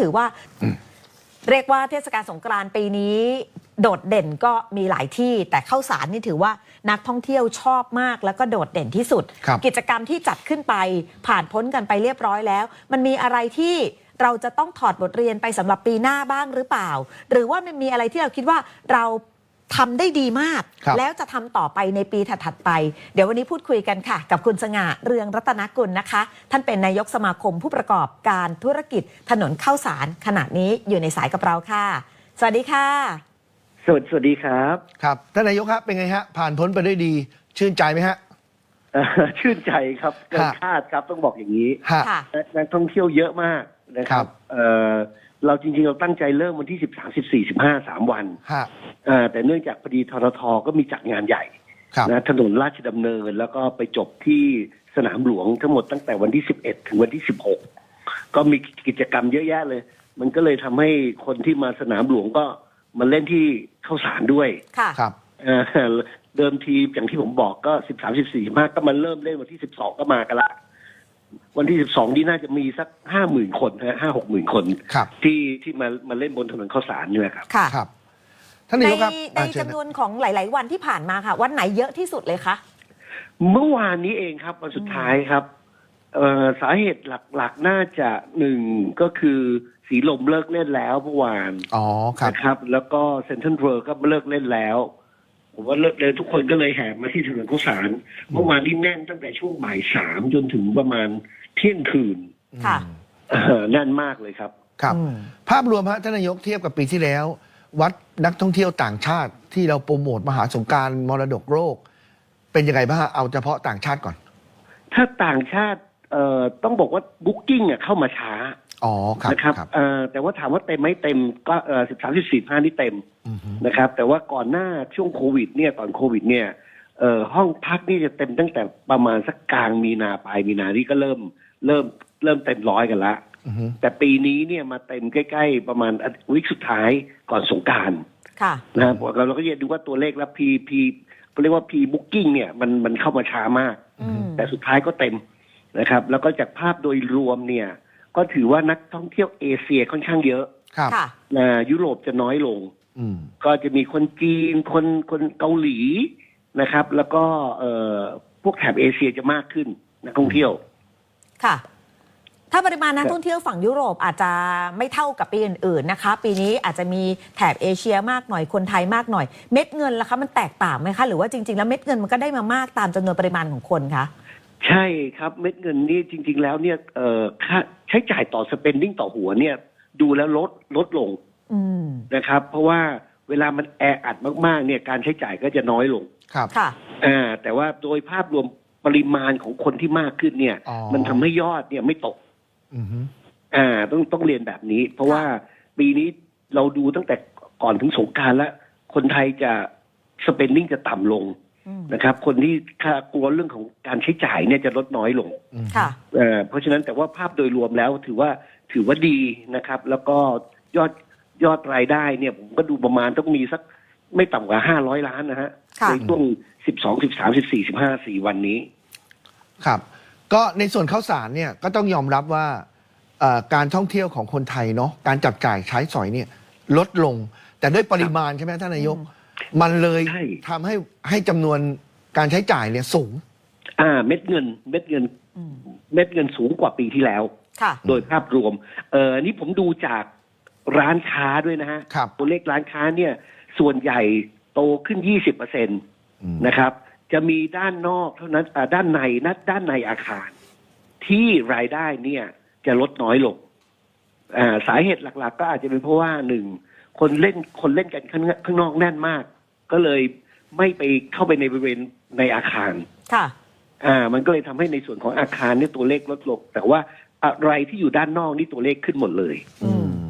ถือว่าเรียกว่าเทศกาลสงกรานต์ปีนี้ โดดเด่นก็มีหลายที่ แต่เข้าสารนี่ถือว่านักท่องเที่ยวชอบมากแล้วก็โดดเด่นที่สุด ครับ กิจกรรมที่จัดขึ้นไปผ่านพ้นกันไปเรียบร้อยแล้ว มันมีอะไรที่เราจะต้องถอดบทเรียนไปสำหรับปีหน้าบ้างหรือเปล่า หรือว่ามันมีอะไรที่เราคิดว่าเรา ทำได้ดีมาก ครับ แล้วจะทำต่อไปในปีถัดๆไป เดี๋ยววันนี้พูดคุยกันค่ะ กับคุณสง่าเรืองรัตนกุลนะคะ ท่านเป็นนายกสมาคมผู้ประกอบการธุรกิจถนนข้าวสารขณะนี้อยู่ในสายกับเราค่ะ สวัสดีค่ะ สวัสสวัสดีครับครับท่านนายกครับเป็นไงฮะ ผ่านพ้นไปด้วยดี ชื่นใจไหมฮะ เอ่อชื่นใจครับเกินฮะคาดครับต้องบอกอย่างนี้ฮะค่ะนักท่องเที่ยวเยอะมากนะคครัรับบ เอ่อ เราจริงๆ เราตั้งใจเริ่มวันที่สิบสามสิบสี่สิบห้าสามวันฮะเอ่อแต่เนื่องจากพอดีทรทก็มีจัดงานใหญ่ครับนะถนนราชดำเนินแล้วก็ไปจบที่สนามหลวงทั้งหมดตั้งแต่วันที่สิบเอ็ดถึงวันที่สิบหกก็มีกิจกรรมเยอะแยะเลย มันก็เลยทำให้คนที่มาสนามหลวงก็มาเล่นที่เข้าสารด้วยค่ะ ครับเอ่อเดิมทีอย่างที่ผมบอกก็สิบสามสิบสี่มากก็มาเริ่มเล่นวันที่สิบสองก็มากันละ วันที่สิบสองนี่น่าจะมีสักห้าหมื่นคนฮะห้าหกหมื่นคน ครับ ที่ที่มามาเล่นบนถนนข้าวสารเนี่ยครับ ค่ะ ครับ ท่านนาในยกครับในอ่าเชิญจำนนะวนของหลาย ๆ วันที่ผ่านมาค่ะ วันไหนเยอะที่สุดเลยคะ เมื่อวานนี้เองครับวันสุดท้ายครับเอ่อสาเหตุหลักๆน่าจะหนึ่งก็คือสีลมเลิกเล่นแล้วเมื่อวานอ๋อครับ นะครับ แล้วก็เซนทรัลเวิร์ก็เลิกเล่นแล้ว ผมว่าเลิกเลยทุกคนก็เลยแห่มาที่ถนนข้าวสารเมื่อวานที่แน่นตั้งแต่ช่วงบ่ายสามจนถึงประมาณเที่ยงคืนค่ะเออแน่นมากเลยครับ ครับอืมภาพรวมฮะท่านนายกเทียบกับปีที่แล้ว วัดนักท่องเที่ยวต่างชาติที่เราโปรโมทมหาสงกรารมรดกโลกเป็นยังไงบ้างฮะเอาเฉพาะต่างชาติก่อน ถ้าต่างชาติเอ่อต้องบอกว่าบุ๊กิ้งอะเข้ามาช้า อ๋อครับนะครับครับเอ่อแต่ว่าถามว่าเต็มไหมเต็มก็เอ่อสิบสามสิบสี่ห้านี่เต็มอือฮึนะครับ แต่ว่าก่อนหน้าช่วงโควิดเนี่ยตอนโควิดเนี่ยเอ่อห้องพักนี่จะเต็มตั้งแต่ประมาณสักกลางมีนาปลายมีนานี่ก็เริ่มเริ่มเริ่มเต็มร้อยกันละ อือฮึแต่ปีนี้เนี่ยมาเต็มใกล้ ๆ ประมาณวิคสุดท้ายก่อนสงกรารค่ะ นะครับเราเราก็จะดูว่าตัวเลขแล้วพีพีเรียกว่าพีบุ๊กิ้งเนี่ยมันมันเข้ามาช้ามาก อืมแต่สุดท้ายก็เต็มนะครับ แล้วก็จากภาพโดยรวมเนี่ย ก็ถือว่านักท่องเที่ยวเอเชียค่อนข้างเยอะครับค่ะนะยุโรปจะน้อยลง อืม ก็จะมีคนจีนคนคนเกาหลีนะครับ แล้วก็เอ่อพวกแถบเอเชียจะมากขึ้นนักท่องเที่ยว ค่ะ ถ้าปริมาณนักครับท่องเที่ยวฝั่งยุโรปอาจจะไม่เท่ากับปีอื่น ๆ นะคะ ปีนี้อาจจะมีแถบเอเชียมากหน่อยคนไทยมากหน่อย เม็ดเงินล่ะคะมันแตกต่างไหมคะ หรือว่าจริง ๆ แล้วเม็ดเงินมันก็ได้มามากตามจำนวนปริมาณของคนคะ ใช่ครับเม็ดเงินนี่จริง ๆ แล้วเนี่ยเอ่อค่าใช้จ่ายต่อ spending ต่อหัวเนี่ย ดูแล้วลดลดลงอืมนะครับ เพราะว่าเวลามันแออัดมาก ๆ เนี่ยการใช้จ่ายก็จะน้อยลงครับ ค่ะ อ่าแต่ว่าโดยภาพรวมปริมาณของคนที่มากขึ้นเนี่ย อ๋อ มันทำให้ยอดเนี่ยไม่ตก อือฮึอ่าต้องต้องเรียนแบบนี้ เพราะว่าปีนี้เราดูตั้งแต่ก่อนถึงสงกรารแล้ว คนไทยจะ spending จะต่ำลงอืม นะครับ คนที่ค่ากลัวเรื่องของการใช้จ่ายเนี่ยจะลดน้อยลงอือฮึค่ะเอ่อเพราะฉะนั้นแต่ว่าภาพโดยรวมแล้วถือว่าถือว่าดีนะครับ แล้วก็ยอดยอดรายได้เนี่ยผมก็ดูประมาณต้องมีสักไม่ต่ำกว่าห้าร้อยล้านนะฮะค่ะในช่วงสิบสองสิบสามสิบสี่สิบห้าสี่วันนี้ ครับ ก็ในส่วนข้าวสารเนี่ยก็ต้องยอมรับว่าเอ่อการท่องเที่ยวของคนไทยเนาะการจับจ่ายใช้สอยเนี่ยลดลง แต่ด้วยปริมาณใช่ไหมท่านนายกอื มมันเลยใช่ ทำให้ให้จำนวนการใช้จ่ายเนี่ยสูง อ่า เม็ดเงิน เม็ดเงิน อืมเม็ดเงินสูงกว่าปีที่แล้ว ค่ะ โดยภาพรวม เออนี่ผมดูจากร้านค้าด้วยนะฮะครับ ตัวเลขร้านค้าเนี่ย ส่วนใหญ่โตขึ้นยี่สิบเปอร์เซ็นตอืมนะครับ จะมีด้านนอกเท่านั้นอ่าด้านในนัดด้านในอาคาร ที่รายได้เนี่ยจะลดน้อยลงอ่าสาเหตุหลัก ๆ ก็อาจจะเป็นเพราะว่าหนึ่งคนเล่นคนเล่นกันข้างข้างนอกแน่นมาก ก็เลยไม่ไปเข้าไปในบริเวณในอาคาร ค่ะ อ่า มันก็เลยทำให้ในส่วนของอาคารเนี่ยตัวเลขลดลงแต่ว่าอะไรที่อยู่ด้านนอกนี่ตัวเลขขึ้นหมดเลย อืม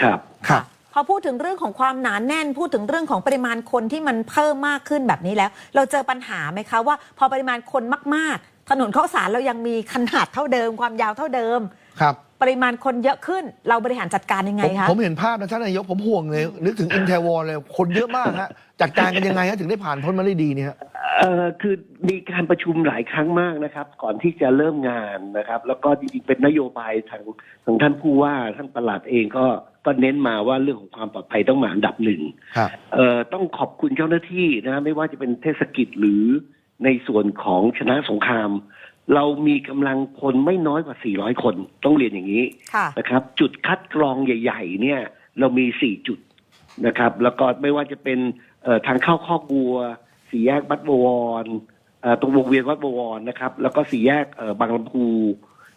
ครับครับพอพูดถึงเรื่องของความหนานแน่น พูดถึงเรื่องของปริมาณคนที่มันเพิ่มมากขึ้นแบบนี้แล้ว เราเจอปัญหาไหมคะว่า พอปริมาณคนมาก ๆ ถนนข้าวสารเรายังมีขนาดเท่าเดิม ความยาวเท่าเดิม ครับ ปริมาณคนเยอะขึ้น เราบริหารจัดการยังไงผมคะผมเห็นภาพนะท่านนายกผมห่วงเลย นึกถึงอินเทอร์วอลเลยคนเยอะมากฮะจัดการกันยังไงฮะถึงได้ผ่านพ้นมาได้ดีเนี่ยฮะ เอ่อคือมีการประชุมหลายครั้งมากนะครับ ก่อนที่จะเริ่มงานนะครับ แล้วก็จริงๆเป็นนโยบายทางทางท่านผู้ว่าท่านประหลัดเองก็ก็เน้นมาว่าเรื่องของความปลอดภัยต้องมาอันดับหนึ่งครับ เอ่อต้องขอบคุณเจ้าหน้าที่นะ ไม่ว่าจะเป็นเทศกิจหรือในส่วนของชนะสงคราม เรามีกำลังพลไม่น้อยกว่า 400 คน ต้องเรียนอย่างนี้ค่ะ นะครับ จุดคัดกรองใหญ่ ๆ เนี่ย เรามี 4 จุดนะครับ แล้วก็ไม่ว่าจะเป็นเอ่อทางเข้าข้อกบัว สี่แยกบัดบวรเอ่อตรงวงเวียนวัดบวรนะครับ แล้วก็สี่แยกเอ่อบางลำพู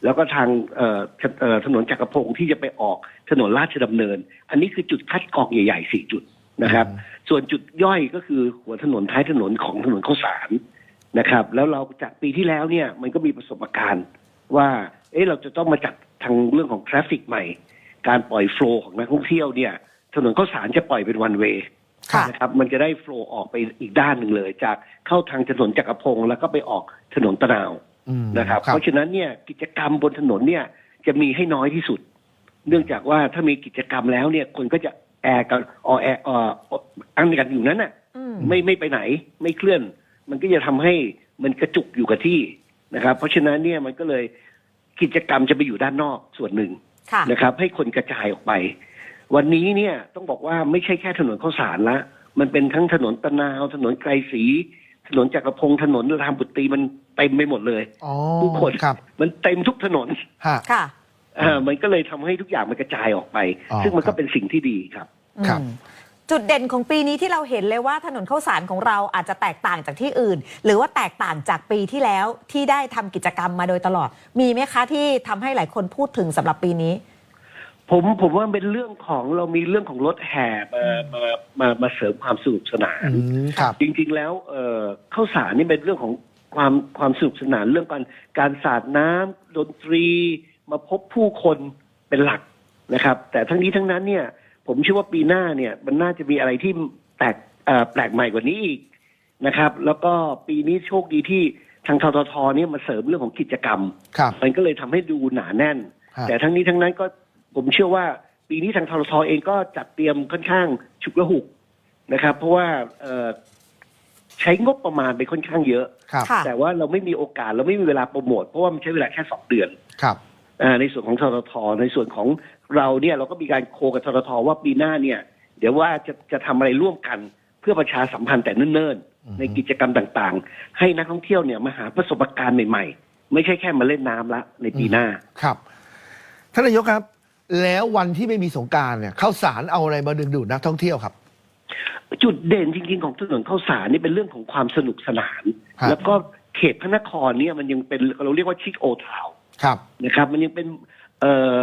แล้วก็ทางเอ่อถเอ่อถนนจักรพงศ์ที่จะไปออกถนนราชดำเนิน อันนี้คือจุดคัดกรองใหญ่ๆสี่จุดนะครับ ส่วนจุดย่อยก็คือหัวถนนท้ายถนนของถนนข้าวสาร นะครับ แล้วเราจากปีที่แล้วเนี่ยมันก็มีประสบการณ์ว่า เอ๊ะเราจะต้องมาจัดทางเรื่องของทราฟฟิกใหม่ การปล่อยโฟล์ของนักท่องเที่ยวเนี่ยถนนข้าวสารจะปล่อยเป็นวันเวย์ค่ะนะครับมันจะได้โฟล์ออกไปอีกด้านหนึ่งเลย จากเข้าทางถนนจักรพงศ์แล้วก็ไปออกถนนตะนาวอืมนะครับ เพราะฉะนั้นเนี่ยกิจกรรมบนถนนเนี่ยจะมีให้น้อยที่สุด เนื่องจากว่าถ้ามีกิจกรรมแล้วเนี่ยคนก็จะแอร์กันออแอร์เอ่ออังกันอยู่นั้นน่ะอืมไม่ไม่ไปไหนไม่เคลื่อน มันก็จะทำให้มันกระจุกอยู่กับที่นะครับ เพราะฉะนั้นเนี่ยมันก็เลยกิจกรรมจะไปอยู่ด้านนอกส่วนหนึ่งค่ะนะครับ ให้คนกระจายออกไป วันนี้เนี่ยต้องบอกว่าไม่ใช่แค่ถนนข้าวสารละ มันเป็นทั้งถนนตะนาวถนนไกรศรีถนนจักรพงศ์ถนนรามบุตรีมันเต็มไปหมดเลยอ๋อผู้คนครับมันเต็มทุกถนนฮะค่ะอ่ามันก็เลยทำให้ทุกอย่างมันกระจายออกไปอ๋อซึ่งมันครัก็บเป็นสิ่งที่ดีครับครับอืม จุดเด่นของปีนี้ที่เราเห็นเลยว่าถนนข้าวสารของเราอาจจะแตกต่างจากที่อื่น หรือว่าแตกต่างจากปีที่แล้วที่ได้ทำกิจกรรมมาโดยตลอด มีไหมคะที่ทำให้หลายคนพูดถึงสำหรับปีนี้ ผมผมว่าเป็นเรื่องของเรามีเรื่องของรถแห่มามามามาเสริมความสนุกสนาน อืมครับ จริงๆ แล้วเอ่อข้าวสารนี่เป็นเรื่องของความความสนุกสนานเรื่องการการสาดน้ำดนตรีมาพบผู้คนเป็นหลักนะครับ แต่ทั้งนี้ทั้งนั้นเนี่ย ผมเชื่อว่าปีหน้าเนี่ย มันน่าจะมีอะไรที่แปลกเอ่อแปลกใหม่กว่านี้อีกนะครับ แล้วก็ปีนี้โชคดีที่ทางทททเนี่ยมาเสริมเรื่องของกิจกรรมครับมันก็เลยทำให้ดูหนาแน่นฮะแต่ทั้งนี้ทั้งนั้นก็ผมเชื่อว่าปีนี้ทางทรทเองก็จัดเตรียมค่อนข้างฉุกละหุกนะครับ เพราะว่าเอ่อใช้งบประมาณไปค่อนข้างเยอะครับค่ะแต่ว่าเราไม่มีโอกาสเราไม่มีเวลาโปรโมทเพราะว่ามันใช้เวลาแค่สองเดือนครับอา ในส่วนของทรทในส่วนของเราเนี่ยเราก็มีการโคกับทรทว่าปีหน้าเนี่ย เดี๋ยวว่าจะจะทำอะไรร่วมกันเพื่อประชาสัมพันธ์แต่เนิ่นอือฮึๆในกิจกรรมต่างๆ ให้นักท่องเที่ยวเนี่ยมาหาประสบการณ์ใหม่ๆ ไม่ใช่แค่มาเล่นน้ำละในปีหน้าครับท่านนายกครับ แล้ววันที่ไม่มีสงกรารเนี่ยข้าวสารเอาอะไรมาดึงดูดนักท่องเที่ยวครับจุดเด่นจริงๆของถนนข้าวสารนี่เป็นเรื่องของความสนุกสนานครับแล้วก็เขตพระนครเนี่ยมันยังเป็นเราเรียกว่าชิคโอทาว ครับนะครับ มันยังเป็นเอ่อ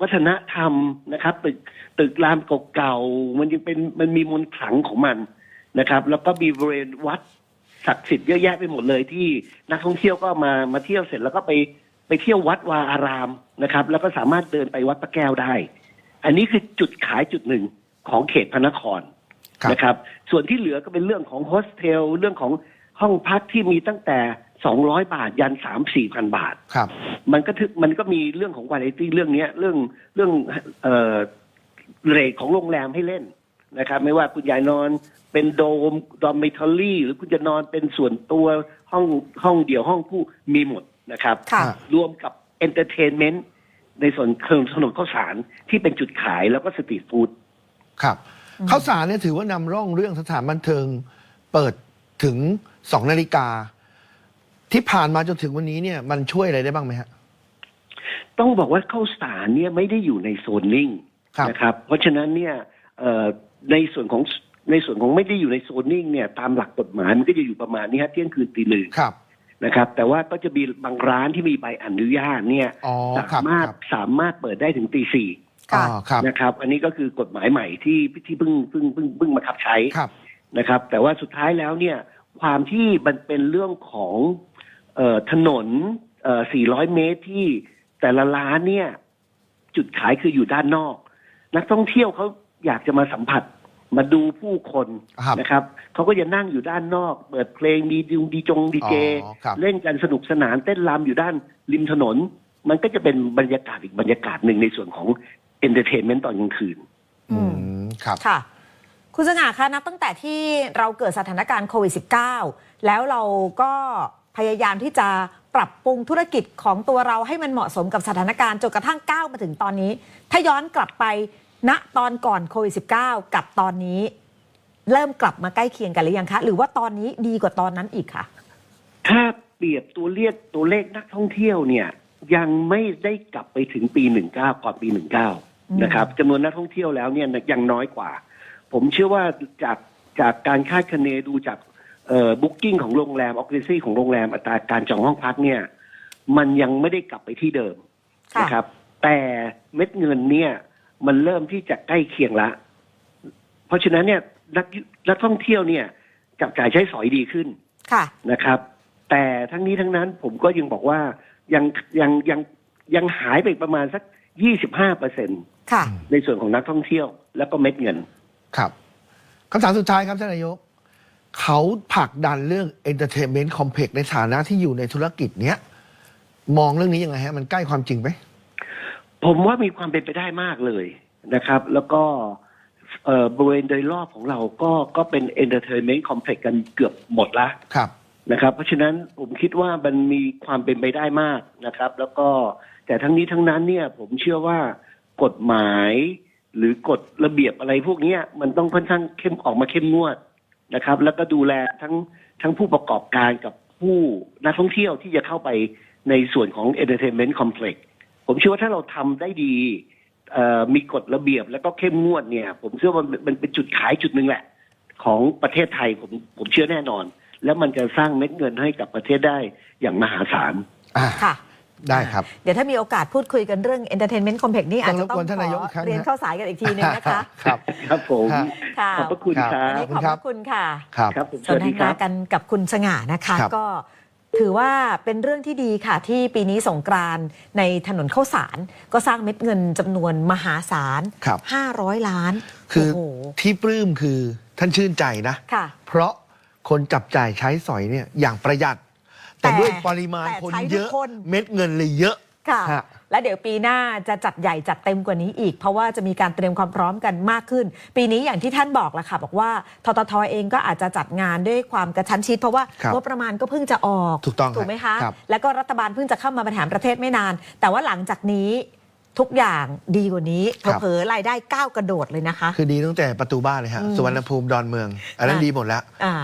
วัฒนธรรมนะครับตึกตึกรามเก่าๆมันยังเป็นมันมีมนต์ขลังของมันนะครับ แล้วก็มีบริเวณวัดศักดิ์สิทธิ์เยอะแยะไปหมดเลยที่นักท่องเที่ยวก็มามาเที่ยวเสร็จแล้วก็ไปไปเที่ยววัดวาอารามนะครับ แล้วก็สามารถเดินไปวัดพระแก้วได้ อันนี้คือจุดขายจุดหนึ่งของเขตพระนครครับนะครับ ส่วนที่เหลือก็เป็นเรื่องของโฮสเทลเรื่องของห้องพักที่มีตั้งแต่ 200บาทยัน3 4พันบาท ครับ มันก็ถึมันก็มีเรื่องของวาไรตี้เรื่องเนี้ยเรื่องเรื่องเอ่อเรทของโรงแรมให้เล่นนะครับ ไม่ว่าคุณยายนอนเป็นโดมดอมเมทัลลี่ หรือคุณจะนอนเป็นส่วนตัวห้องห้องเดี่ยวห้องคู่มีหมดนะครับ ค่ะ รวมกับเอนเตอร์เทนเมนต์ในส่วนเครื่องถนนข้าวสารที่เป็นจุดขายแล้วก็สตรีทฟู้ด ครับข้าวสารเนี่ยถือว่านำร่องเรื่องสถานบันเทิง เปิดถึงสองนาฬิกา ที่ผ่านมาจนถึงวันนี้เนี่ยมันช่วยอะไรได้บ้างไหมฮะ ต้องบอกว่าข้าวสารเนี่ยไม่ได้อยู่ในโซนนิ่งครับนะครับ เพราะฉะนั้นเนี่ยเอ่อในส่วนของในส่วนของไม่ได้อยู่ในโซนนิ่งเนี่ยตามหลักกฎหมายมันก็จะอยู่ประมาณนี้ฮะเที่ยงคืนตีหนึ่งครับ นะครับ แต่ว่าก็จะมีบางร้านที่มีใบอนุญาตเนี่ยอ๋อสาครับมารถครับสามารถเปิดได้ถึงตีสี่อ๋ค่ะอครับนะครับ อันนี้ก็คือกฎหมายใหม่ที่ที่เพิ่งเพิ่งเพิ่งเพิ่งมาขับใช้ครับ นะครับ แต่ว่าสุดท้ายแล้วเนี่ยความที่มันเป็นเรื่องของเอ่อ ถนนเอ่อ400 เมตรที่แต่ละร้านเนี่ย จุดขายคืออยู่ด้านนอก นักท่องเที่ยวเขาอยากจะมาสัมผัสมาดูผู้คนครับนะครับเขาก็จะนั่งอยู่ด้านนอก เปิดเพลงมีดีดีจงดีเจอ๋อครับเล่นกันสนุกสนานเต้นรำอยู่ด้านริมถนน มันก็จะเป็นบรรยากาศอีกบรรยากาศหนึ่งในส่วนของเอนเตอร์เทนเมนต์ตอนกลางคืน อือืมมครับค่ะ คุณสง่าคะนับตั้งแต่ที่เราเกิดสถานการณ์โควิด -19 แล้วเราก็ พยายามที่จะปรับปรุงธุรกิจของตัวเราให้มันเหมาะสมกับสถานการณ์จนกระทั่งก้าวมาถึงตอนนี้ ถ้าย้อนกลับไปณตอนก่อนโควิด -19 กับตอนนี้ เริ่มกลับมาใกล้เคียงกันหรือยังคะ หรือว่าตอนนี้ดีกว่าตอนนั้นอีกคะถ้าเปรียบตัวเลขตัวเลขนักท่องเที่ยวเนี่ย ยังไม่ได้กลับไปถึงปี 19 ก่อนปี 19 นะครับจำนวนนักท่องเที่ยวแล้วเนี่ยยังน้อยกว่า ผมเชื่อว่าจากจากการคาดคะเนดูจาก เอ่อบุ๊กิ้งของโรงแรมออ c เ p ซี่ของโรงแรมอัตราการจองห้องพักเนี่ย มันยังไม่ได้กลับไปที่เดิมค่ะ นะครับ แต่เม็ดเงินเนี่ย มันเริ่มที่จะใกล้เคียงละ เพราะฉะนั้นเนี่ยนักนักท่องเที่ยวเนี่ยจับจ่ายใช้สอยดีขึ้น ค่ะ นะครับ แต่ทั้งนี้ทั้งนั้นผมก็ยังบอกว่ายังยังยังยังหายไปประมาณสักยี่สิบห้าเปอร์เซ็นค่ะ ในส่วนของนักท่องเที่ยว แล้วก็เม็ดเงิน ครับคำถามสุดท้ายครับท่านนายก เขาผลักดันเรื่อง Entertainment Complex ในฐานะที่อยู่ในธุรกิจเนี้ยมองเรื่องนี้ยังไงฮะ มันใกล้ความจริงไหมผมว่ามีความเป็นไปได้มากเลยนะครับ แล้วก็เอ่อบริเวณโดยรอบของเราก็ก็เป็นเอนเตอร์เทนเมนต์คอมเพล็กกันเกือบหมดละครับนะครับ เพราะฉะนั้นผมคิดว่ามันมีความเป็นไปได้มากนะครับ แล้วก็แต่ทั้งนี้ทั้งนั้นเนี่ยผมเชื่อว่ากฎหมายหรือกฎระเบียบอะไรพวกเนี้ยมันต้องค่อนข้างเข้มออกมาเข้มงวด นะครับ แล้วก็ดูแลทั้งทั้งผู้ประกอบการกับผู้นักท่องเที่ยวที่จะเข้าไปในส่วนของ Entertainment Complex ผมเชื่อว่าถ้าเราทำได้ดีเอ่อมีกฎระเบียบแล้วก็เข้มงวดเนี่ย ผมเชื่อว่ามันมันเป็นจุดขายจุดหนึ่งแหละ ของประเทศไทยผมผมเชื่อแน่นอน แล้วมันจะสร้างเม็ดเงินให้กับประเทศได้อย่างมหาศาลอ่าค่ะ ได้ครับ เดี๋ยวถ้ามีโอกาสพูดคุยกันเรื่อง Entertainment Complex นี่อาจจะต้องต้องรบกวนท่านนายกอีกครั้งขอเรียนนะเข้าสายกันอีกทีนึงนะคะ ครับ ครับผมฮะค่ะขอบพระคุณคครัรัวันบนี้ขอบพระคุณค่ะ ครับครับผมสสวันสทดีคนารับกันกับคุณสง่านะคะครับก็ถือว่าเป็นเรื่องที่ดีค่ะที่ปีนี้สงกรานต์ในถนนข้าวสาร ก็สร้างเม็ดเงินจำนวนมหาศาลครับ500 ล้าน คือโโหที่ปลื้มคือท่านชื่นใจนะค่ะเพราะคนจับจ่ายใช้สอยเนี่ยอย่างประหยัด แต่แต่ด้วยปริมาณแต่คนใช้ทุกเยอะ คน เม็ดเงินเลยเยอะ ค่ะ ฮะ และเดี๋ยวปีหน้าจะจัดใหญ่จัดเต็มกว่านี้อีก เพราะว่าจะมีการเตรียมความพร้อมกันมากขึ้น ปีนี้อย่างที่ท่านบอกแหละค่ะ บอกว่าทททเองก็อาจจะจัดงานด้วยความกระชั้นชิด เพราะว่าครับงบประมาณก็เพิ่งจะออกถูกต้องถูกไหมคะ ครับ แล้วก็รัฐบาลเพิ่งจะเข้ามาบริหารประเทศไม่นาน แต่ว่าหลังจากนี้ทุกอย่างดีกว่านี้ครับเผลอๆรายได้ก้าวกระโดดเลยนะคะ คือดีตั้งแต่ประตูบ้านเลยฮะ อืมสุวรรณภูมิดอนเมือง อันนั้นอะ ดีหมดแล้ว อ่า